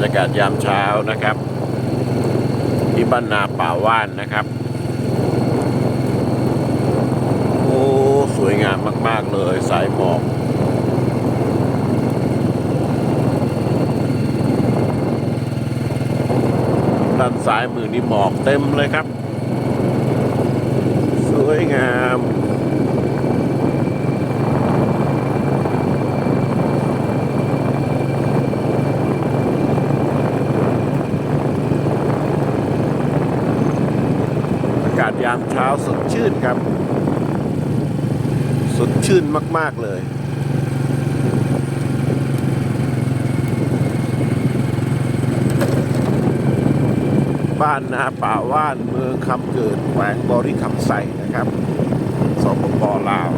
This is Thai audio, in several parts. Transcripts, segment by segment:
รยากาศยามเช้านะครับ ที่บ้านนาป่าว่านนะครับ โอ้ สวยงามมาก ๆ เลยสายหมอกด้านซ้ายมือนี่หมอกเต็มเลยครับ สวยงาม อากา ศยามเช้าสดชื่นครับ สดชื่นมาก ๆ เลย บ้านนาป่าว่านเมืองคำเกิดแขวงบริคำใสนะครับสปปลาว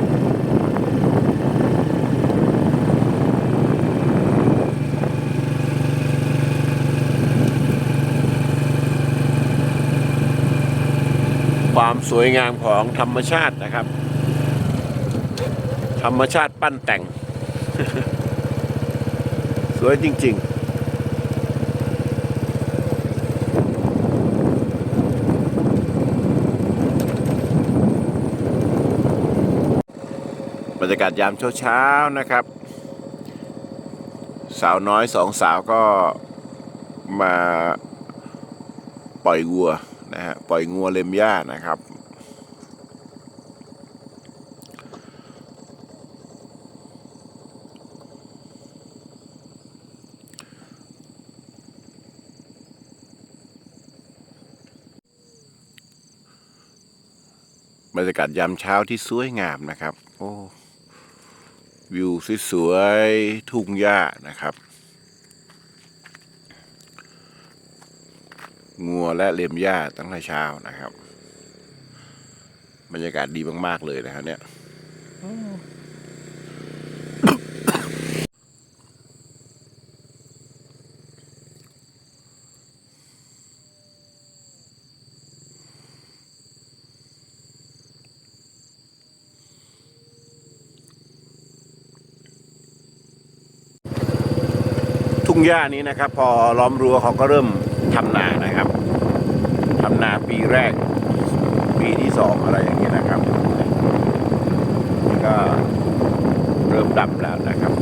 ความสวยงามของธรรมชาตินะครับ ธรรมชาติปั้นแต่ง สวยจริง ๆบรรยากาศยามเช้าๆนะครับ สาวน้อยสองสาวก็มาปล่อยวัว นะฮะปล่อยงัวเล็มหญ้านะครับ บรรยากาศยามเช้าที่สวยงามนะครับ โอ้ วิวสวยๆทุ่งหญ้านะครับ งัวและเลียมหญ้าตั้งแต่เช้านะครับ บรรยากาศดีมาก ๆ เลยนะครับ เนี่ยทุ่งหญ้านี้นะครับ พอล้อมรั้วเขาก็เริ่ม ทำนานะครับทำนาปีแรก ปีที่สองอะไรอย่างเงี้ยนะครับนี่ก็เริ่มดำแล้วนะครับ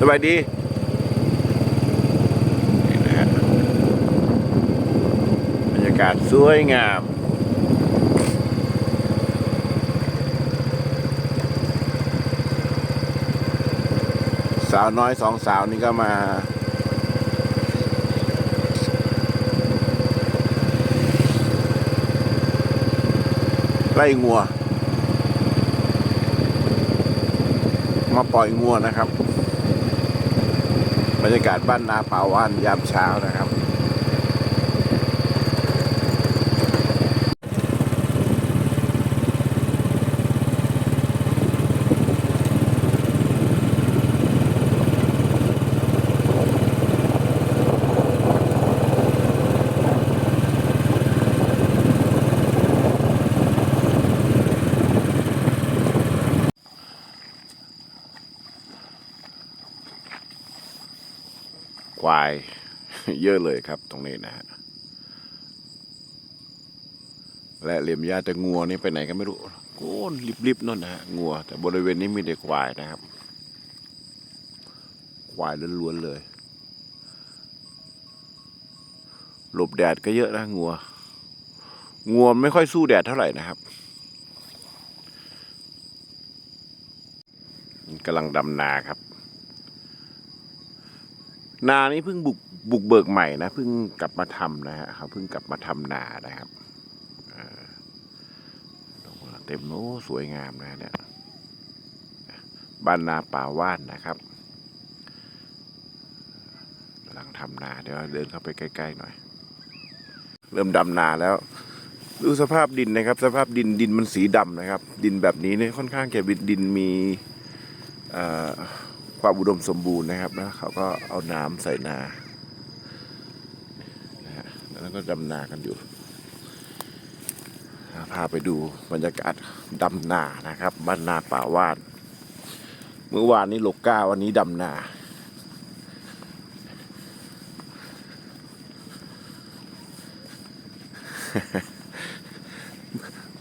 สบายดีบรรยากาศสวยงาม สาวน้อยสองสาวนี่ก็มา ไล่งัว มาปล่อยงัวนะครับ บรรยากาศบ้านนาป่าว่านยามเช้านะครับ ควาย เยอะเลยครับตรงนี้นะฮะและเหลี่ยมหญ้าแต่งัวนี่ไปไหนก็ไม่รู้โก้นริบๆนั่นนะฮะงัว แต่บริเวณนี้มีแต่ควายนะครับ ควายล้วนๆเลยหลบแดดก็เยอะนะงัว งัวไม่ค่อยสู้แดดเท่าไหร่นะครับกำลังดำนาครับ นานี้เพิ่งบุกบุกเบิกใหม่นะเพิ่งกลับมาทำนะฮะเขาเพิ่งกลับมาทำนานะครับเต็มโอ้สวยงามนะเนี่ยบ้านนาป่าว่านนะครับกำลังทำนาเดี๋ยวเดินเข้าไปใกล้ๆหน่อย เริ่มดำนาแล้วดูสภาพดินนะครับ สภาพดินดินมันสีดำนะครับ ดินแบบนี้เนี่ยค่อนข้างจะเป็นดินมีเอ่อ ความอุดมสมบูรณ์นะครับแล้วเขาก็เอาน้ำใส่นานะฮะแล้วก็ดำนากันอยู่พาไปดูบรรยากาศดำนานะครับบ้านนาป่าว่านเมื่อวานนี้หลกก้าวันนี้ดำนา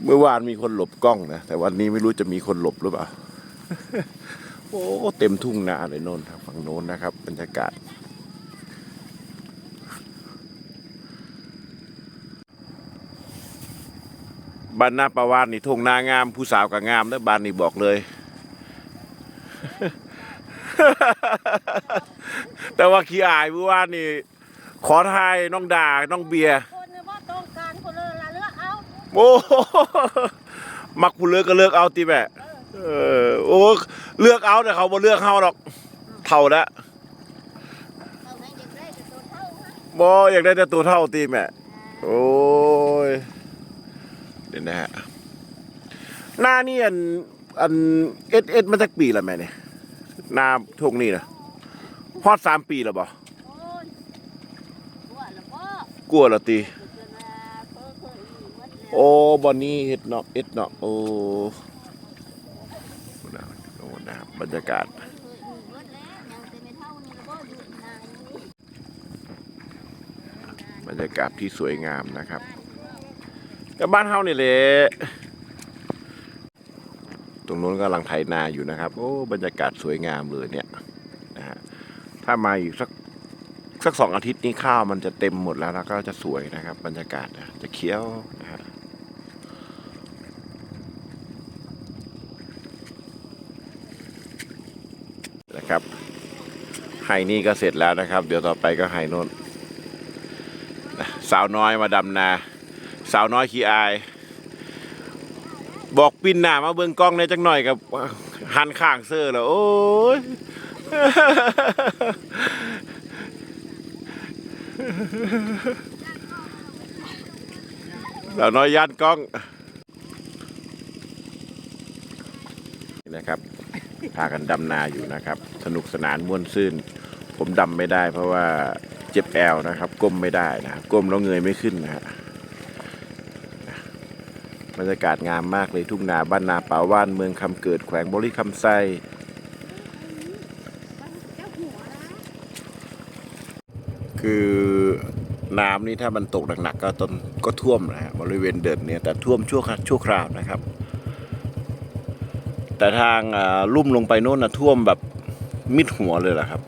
เมื่อวานมีคนหลบกล้องนะ แต่วันนี้ไม่รู้จะมีคนหลบหรือเปล่า โอ้เต็มทุ่งนาเลยโน่นทางฝั่งโน้นนะครับ บรรยากาศ บ้านนาประวานนี่ทุ่งนางาม ผู้สาวก็งามแล้วบ้านนี่บอกเลย แต่ว่าขี้อายเมื่อวานนี่ ขอทายน้องด่าน้องเบียร์คนเนี่ยว่าต้องการคนละละเลือกเอาโอ้โหมักผู้เลือกก็เลือกเอาตีแม่ เออโอ้เลือกเอาแต่เขาบ่เลือกเฮาหรอกเท่าแล้วเอาให้เด็กได้แต่ตัวเท่าฮะบ่อยากได้แต่ตัวเท่าตีแม่โอ้ยเดี๋ยวนะฮะหน้านี่อันอันเอ็ดเอ็ดมาจากปีล้วแม่เนี่ยหน้าทงนี่นะพอดสามปีแล้วบ่โอ้ยกลัวแล้วก็กลัวและตีโอ้บอนนี้เฮ็ดเนาะเอ็ดเนาะโอ้ บรรยากาศบรรยากาศที่สวยงามนะครับก็บ้านเฮานี่แหละตรงนู้นกำลังไถนาอยู่นะครับ โอ้บรรยากาศสวยงามเลยเนี่ยนะฮะถ้ามาอีกสักสักสองอาทิตย์นี้ข้าวมันจะเต็มหมดแล้วแล้วก็จะสวยนะครับ บรรยากาศจะเขียวนะฮะ นะครับ ไห่นี่ก็เสร็จแล้วนะครับ เดี๋ยวต่อไปก็ไห่โน่นสาวน้อยมาดำนา สาวน้อยขี้อาย บอกปินหน้ามาเบิ่งกล้องในอยจังหน่อยกับหันข้างเสื้อแล้วโอ้ยสาวน้อยยันกล้องนะครับ พากันดำนาอยู่นะครับ สนุกสนานม่วนซื่น ผมดำไม่ได้ เพราะว่าเจ็บแอวนะครับ ก้มไม่ได้นะก้มแล้วเงยไม่ขึ้นนะฮะบรรยากาศงามมากเลยทุ่งนาบ้านนาป่าว่านเมืองคำเกิดแขวงบริคำไซคือน้ำนี่ถ้ามันตกหนักๆก็ต้นก็ท่วมนะฮะบริเวณเดินเนี่ยแต่ท่วมชั่วชั่วคราวนะครับ แต่ทางลุ่มลงไปโน่นนะท่วมแบบมิดหัวเลยล่ะครับ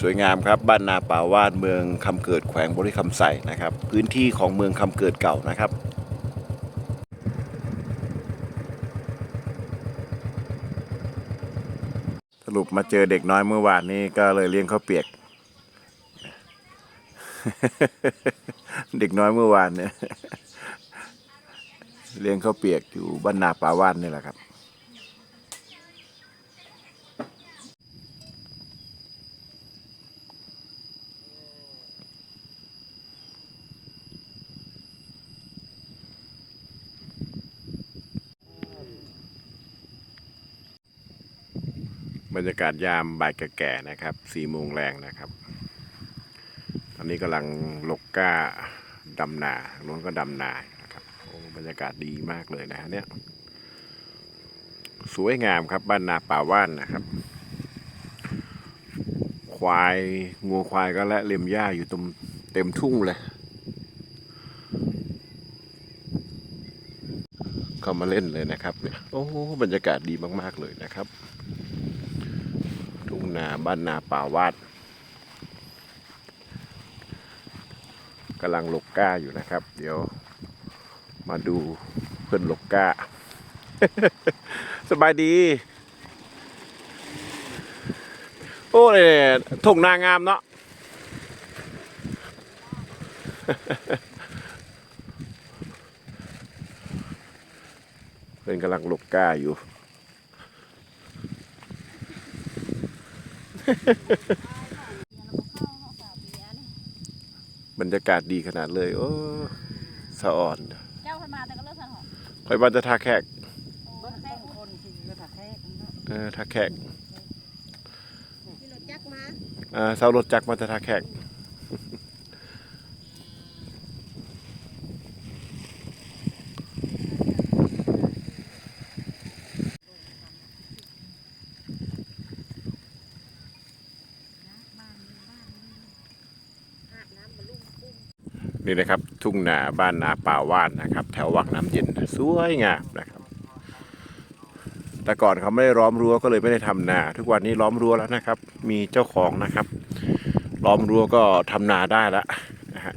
สวยงามครับบ้านนาป่าวาดเมืองคำเกิดแขวงบริคำใสนะครับ พื้นที่ของเมืองคำเกิดเก่านะครับสรุปมาเจอเด็กน้อยเมื่อวานนี้ก็เลยเลี้ยงข้าวเปียก เด็กน้อยเมื่อวานเนี่ย เลี้ยงข้าวเปียกอยู่บ้านนาป่าว่าดนี่แหละครับบรรยากาศยามบ่ายแก่ๆนะครับสี่โมงแรงนะครับ ตอนนี้กำลังลกก้าดำนาโน้นก็ดำนา บรรยากาศดีมากเลยนะเนี่ยสวยงามครับบ้านนาป่าว่านนะครับ ควายงัวควายก็และเล็มหญ้าอยู่ตรงเต็มทุ่งเลยเข้ามาเล่นเลยนะครับเนี่ยโอ้บรรยากาศดีมาก ๆ เลยนะครับ ทุ่งนาบ้านนาป่าวาดกำลังลกก้าอยู่นะครับ เดี๋ยว มาดูเพื่อนลกก้าสบายดี โอ้ยทุ่งนางามเนาะเพื่อนกำลังลกกาอยู่บรรยากาศดีขนาดเลย โอ้ สะอ่อน อไปบ้านจะทาแขกเบิ้งแต่คนที่ก็ถักแท้เออทาแขกที่รถจักรมาอ่าเสารถจักรมาจะทาแขก นี่นะครับ ทุ่งนาบ้านนาป่าว่านนะครับ แถววังน้ำเย็นสวยงามนะครับ แต่ก่อนเขาไม่ได้ล้อมรั้วก็เลยไม่ได้ทำนา ทุกวันนี้ล้อมรั้วแล้วนะครับ มีเจ้าของนะครับ ล้อมรั้วก็ทำนาได้แล้วนะฮะ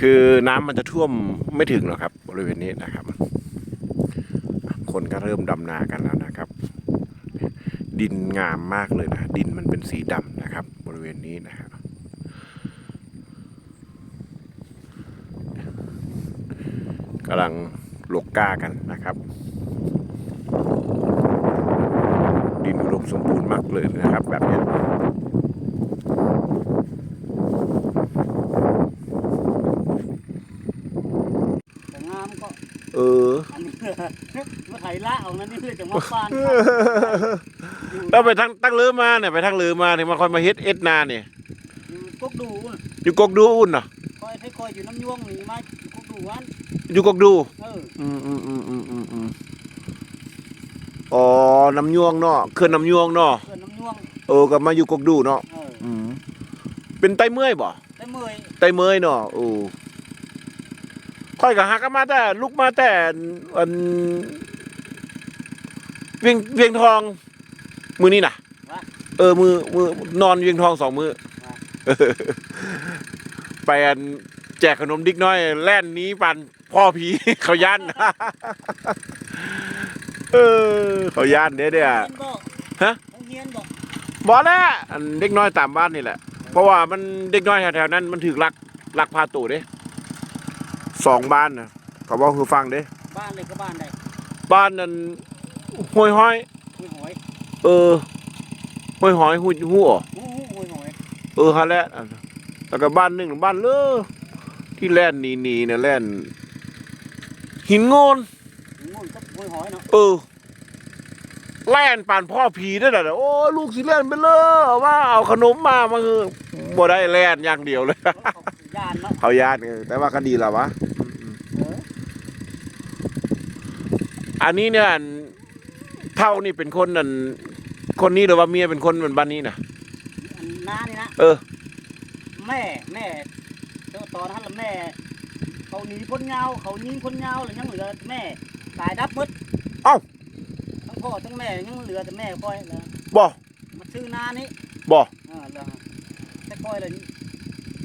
คือน้ำมันจะท่วมไม่ถึงหรอกครับบริเวณนี้นะครับ คนก็เริ่มดำนากันแล้วนะครับ ดินงามมากเลยนะดินมันเป็นสีดำนะครับ บริเวณนี้นะครับ กำลังหลกก้ากันนะครับ ดินอุดมสมบูรณ์มากเลยนะครับ แบบเนี้ยแต่งามก็เอออันนี้มาไถละเอานั้นนี่เลยจะมาฟานแล้วไปทั้งตั้งเลือมาเนี่ยไปทั้งเลือมาถึงมาคอยมาเฮ็ดเอ็ดนาเนี่ยอยู่กกดูน่ะอยู่กกดูอุ่นเนาะคอยให้คอยอยู่น้ำยวงนี่มาอยู่กกดูวัน อยู่กกดูเอออืมอืมอืมอืมอืมอืมอ๋อน้ำยวงเนาะเคลื่อนน้ำยวงเนาะเพื่อนน้ำยวงเออก็มาอยู่กกดูเนาะเอออืมเป็นไตเมื่อยบ่แต่เมื่อยไตเมื่อยเนาะโอ้ค่อยก็หักกันมาแต่ลุกมาแต่อันเวียงเวียงทอง มือนี่น่ะวะเออมือมือนอนเวียงทองสองมือเออไปอันแจกขนมดิกน้อย แล่นหนี้ปัน พ่อผีเขาย่านเออเขาย่านเด้เด้อเฮียนบ่ฮะเฮียนบ่บอกแล้วอันเด็กน้อยตามบ้านนี่แหละ เพราะว่ามันเด็กน้อยแถวๆนั้นมันถือลักลักพาตู่เด้สองบ้านนะเขาบอกคือฟังเด้บ้านเลยก็บ้านใดบ้านนั้นห้วยห้อยห้วยหอยเออห้วยหอยหูหูอ๋อหูหูห้วยหอยเออฮะแหละอันแล้วก็บ้านหนึ่งบ้านเลอที่แล่นหนีหนีเนี่ยแล่น หินโงนงูนก็ห้วยหอยเนาะเออแล่นป่านพ่อผีได้แต่โอ้ลูกสิแล่นไปเลยว่าเอาขนมมามาคือบ่ได้แล่นอย่างเดียวเลยยานเนาะเขาญาติเออแต่ว่าก็ดีแล้ววะเอออันนี้เนี่ยอันเท่านี่เป็นคนนั่นคนนี้หรือว่าเมียเป็นคนเหมือนบ้านนี้นะอันน้านี่นะเออ แม่แม่เจ้าตอนนั้นละแม่ เขาหนีคนเงาเขายิงคนเงาหรือยังเหลือแม่ตายดับหมดเอ้า ทั้งพ่อทั้งแม่ยังเหลือแต่แม่ค่อยแล้วบ่มาชื่อนานี้บ่เออแล้วแต่ค่อยเลย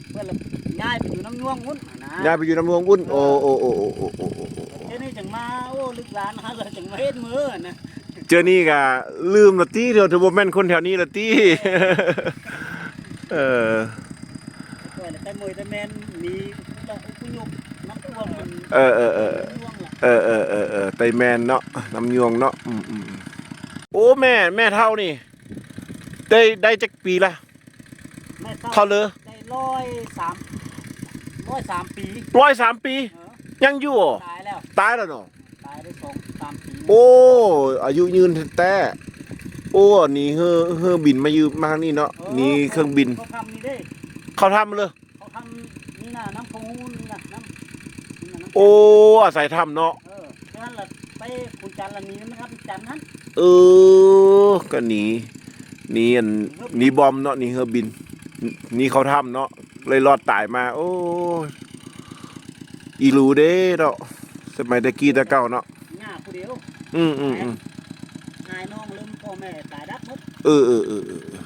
เพื่อนละย้ายไปอยู่น้ำยวงงุ้นนะยายไปอยู่น้ำวงอุ่นโอ้โอ้โอ้โอ้โอ้โอ้โอ้โอ้เจ้านี่จังมาโอ้ลึกหลานฮะเลยจังมาเฮ็ดมือนะเจอนี่ก็ลืมละตี้เดี๋ยวถือว่าแม่นคนแถวนี้ละตี้ เออค่อยละแต่มวยแต่แมนมีละอุปยุกน้ำท่วมมัน เออเออเออเออเออเออเออไตแมนเนาะน้ำยวงเนาะอืมอืมโอ้แม่แม่เท่านี่ ได้ได้จักปีละแม่เศร้าเท่าเลยได้ร้อยสามร้อยสามปีร้อยสามปี ยังอยู่เหรอตายแล้วตายแล้วเนาะตายได้สองสามปีโอ้อายุยืนแต่โอ้หนี่เฮอเฮอบินมาอยู่มาทางนี้เนาะนี่เครื่องบินเขาทำนี่เด้เขาทำเลย เขาทำนี่นะน้ำปูนี่นะน้ำนี่นะน้ำ โอ้อาศัยทำเนาะเออฉะนั้นละไปคุณจันทร์ละนี้นะครับจันทร์นั้นเออก็หนีหนีอันหนีบอมเนาะหนีเฮอบินหนีเขาทำเนาะเลยรอดตายมา โอ้อีรูเด้เนาะสมัยตะกี้ตะเก่าเนาะหน้าผู้เดียวอืมอืมอืมนายน้องลืมพ่อแม่ตายดับหมดเออเออเออเออเออ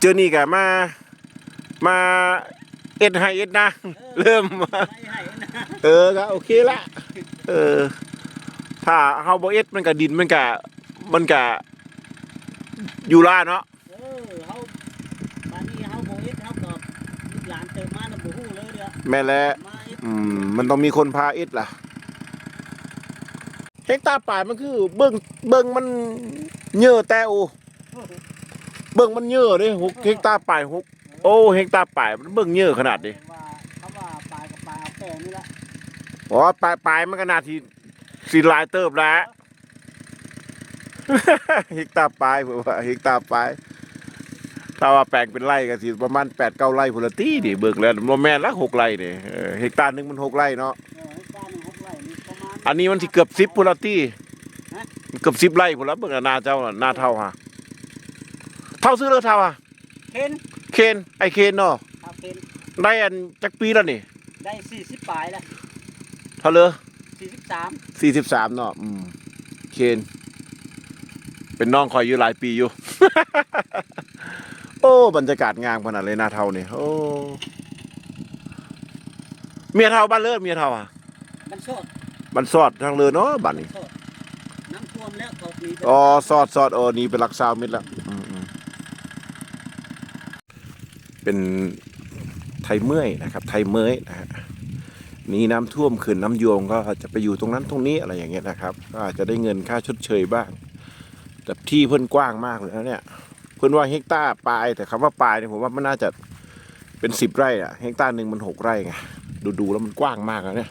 เจอนี่กะมา มา เอ็ดให้เอ็ดนะเริ่มไม่ให้นะเออก็โอเคละเออ ถ้าเฮาบ่เอ็ดมันก็ดินมันก็มันก็อยู่ล่าเนาะเออเฮาบ้านนี้เฮาบ่เฮ็ดเฮาก็ลูกหลานเติมมาน่ะบ่ฮู้เลยเด้อแม่นแหละมาเฮ็ดอืมมันต้องมีคนพาเอ็ดล่ะเฮกตาร์ป่ายมันคือ เบิ่งเบิ่งมันเยอะแต่โอเบิ่งมันเยอะเด้หกเฮกตาร์ป่ายหกโอ้เฮกตาร์ป่ายมันเบิ่งเยอะขนาดนี้ว่าเขาว่าปลายกับปลายเอาแก่นี่ละอ๋อปลายปลายมันก็นาทีสิหลายเติบแล้ว เฮกตาร์ปลายเผื่อว่าเฮกตาร์ปลายถ้าว่าแปลงเป็นไร่ก็สิประมาณแปดเก้าไร่พุ่นละตีดิเบิกแล้วโมแม่นละหกไร่นี่เออเฮกตาร์หนึงมันหกไร่เนาะเออการหนึ่งหกไร่นี่ประมาณอันนี้มันสิเกือบสิบพุ่นละตีฮะเกือบสิบไร่พุ่นละเบิกนาเจ้าน่ะนาเท่าฮะเท่าซื้อเลือเท่าฮะเห็นเคเคนไอเคนเนาะครับเป็นได้อันจักปีแล้วนี่ได้สี่สิบปลายแล้วเท่าเลยสี่สิบสามสี่สิบสามเนาะอืมเคน เป็นน้องคอยอยู่หลายปีอยู่ โอ้บรรยากาศงามขนาดเลยนาเท่านี่โอ้เมียเท่าบ้านเลิศเมียเท่าอะมันโสดมันสอดทางเรือเนาะบ้านนี้โสดน้ำท่วมแล้วเขาหนีไปอ๋อสอดสอดโอ้นี่เป็นหลักซาวมิดแล้วอืมอืม เป็นไทยเมื่อยนะครับ ไทยเมื่อยนะฮะนี่น้ำท่วมขึ้นน้ำโยงก็จะไปอยู่ตรงนั้นตรงนี้อะไรอย่างเงี้ยนะครับ ก็อาจจะได้เงินค่าชดเชยบ้าง แต่ที่เพิ่นกว้างมากเลยนะเนี่ย เพิ่นว่าเฮกตาร์ปลาย แต่คำว่าปลายเนี่ยผมว่ามันน่าจะเป็นสิบไร่อะเฮกตาร์หนึ่งมันหกไร่ไงดูดูๆแล้วมันกว้างมากนะเนี่ย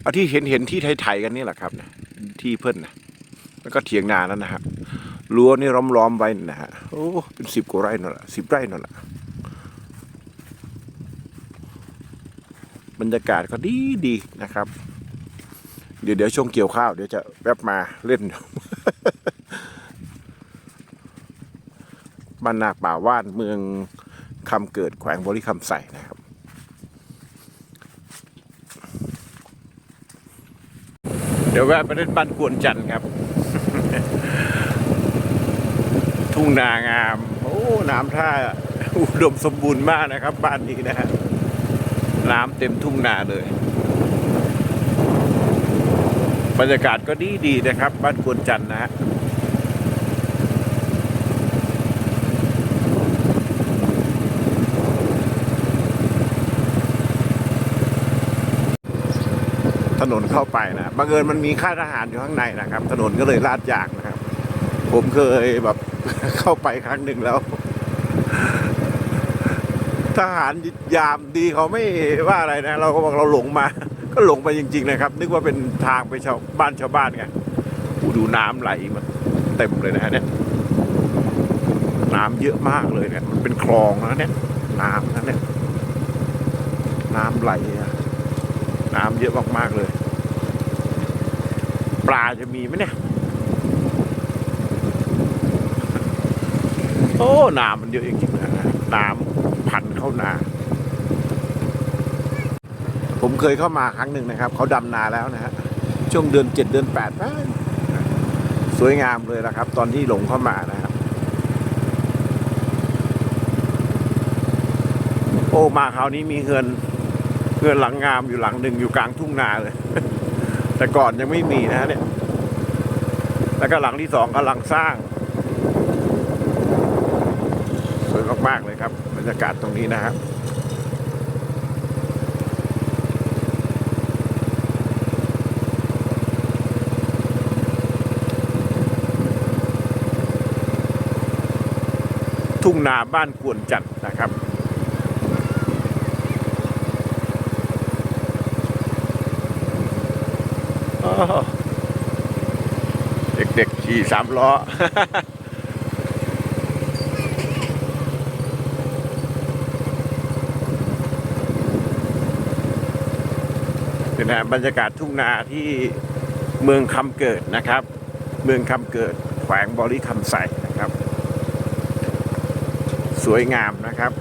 เอาที่เห็นเห็นที่ไทยๆกันนี่แหละครับเนี่ยที่เพิ่นนะแล้วก็เถียงนานั่นนะฮะ รั้วนี่ล้อมล้อมๆไว้นะฮะโอ้เป็นสิบกว่าไร่นั่นแหละสิบไร่นั่นแหละบรรยากาศก็ดีดีนะครับ เดี๋ยวเดี๋ยวช่วงเกี่ยวข้าว เดี๋ยวจะแวบมาเล่นบ้านนาป่าว่านเมืองคำเกิดแขวงบริคำใส่นะครับ เดี๋ยวแวะไปเล่นบ้านกวนจันทร์ครับ ทุ่งนางาม โอ้ น้ำท่าอุดมสมบูรณ์มากนะครับ บ้านนี้นะฮะน้ำเต็มทุ่งนาเลย บรรยากาศก็ดีดีนะครับ บ้านกวนจันนะฮะถนนเข้าไปนะบังเอิญมันมีค่ายทหารอยู่ข้างในนะครับ ถนนก็เลยลาดยางนะครับ ผมเคยแบบ เข้าไปครั้งหนึ่งแล้ว ทหารยามดีเขาไม่ว่าอะไรนะ เราก็บอกเราหลงมา ก็หลงไปจริง ๆ นะครับ นึกว่าเป็นทางไปชาวบ้านชาวบ้านไงอูดูน้ำไหลมาเต็มเลยนะฮะเนี่ยน้ำเยอะมากเลยเนี่ย มันเป็นคลองนะเนี่ย น้ำนะเนี่ย น้ำไหลน้ำเยอะมากๆเลย ปลาจะมีไหมเนี่ย โอ้น้ำมันเยอะจริงๆนะน้ำพันเข้านา ผมเคยเข้ามาครั้งหนึ่งนะครับ เขาดำนาแล้วนะฮะ ช่วงเดือนเจ็ดเดือนแปดนสวยงามเลยนะครับ ตอนที่หลงเข้ามานะครับ โอ้มาคราวนี้มีเงินเพื่อนหลังงามอยู่หลังหนึ่งอยู่กลางทุ่งนาเลย แต่ก่อนยังไม่มีนะเนี่ย แล้วก็หลังที่สองกำลังสร้าง สวยมากๆเลยครั บรรยากาศตรงนี้นะครับทุ่งนาบ้านกวนจันทร์นะครับเด็กๆขี่สามล้อ นะบรรยากาศทุ่งนาที่เมืองคำเกิดนะครับ เมืองคำเกิดแขวงบริคำใสนะครับ สวยงามนะครับ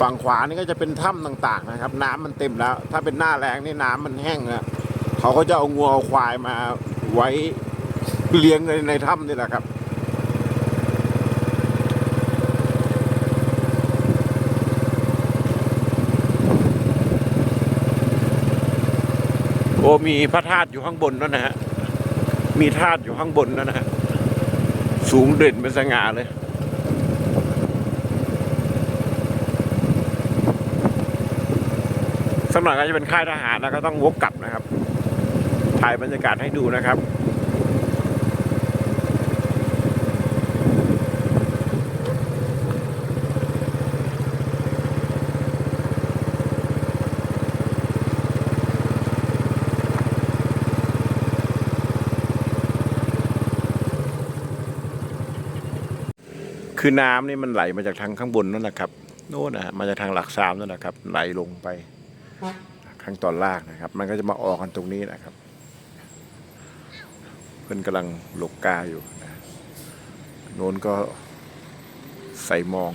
ฝั่งขวานี่ก็จะเป็นถ้ำต่างๆนะครับ น้ำมันเต็มแล้ว ถ้าเป็นหน้าแรงนี่น้ำมันแห้งอะเขาก็จะเอางัวเอาควายมาไว้เลี้ยงในในถ้ำนี่แหละครับ มีพระธาตุอยู่ข้างบนนั่นนะฮะ มีธาตุอยู่ข้างบนนั่นนะฮะ สูงเด่นเป็นสง่าเลยสำหรับก็จะเป็นค่ายทหารนะก็ต้องวกกลับนะครับ ถ่ายบรรยากาศให้ดูนะครับ คือน้ำนี่มันไหลมาจากทางข้างบนนั่นแหละครับโน่นนะฮะมาจากทางหลักสามนั่นแหละครับ ไหลลงไปข้างตอนล่างนะครับ มันก็จะมาออกกันตรงนี้นะครับ เพื่อนกำลังหลกกาอยู่นะโน้นก็ใส่มอง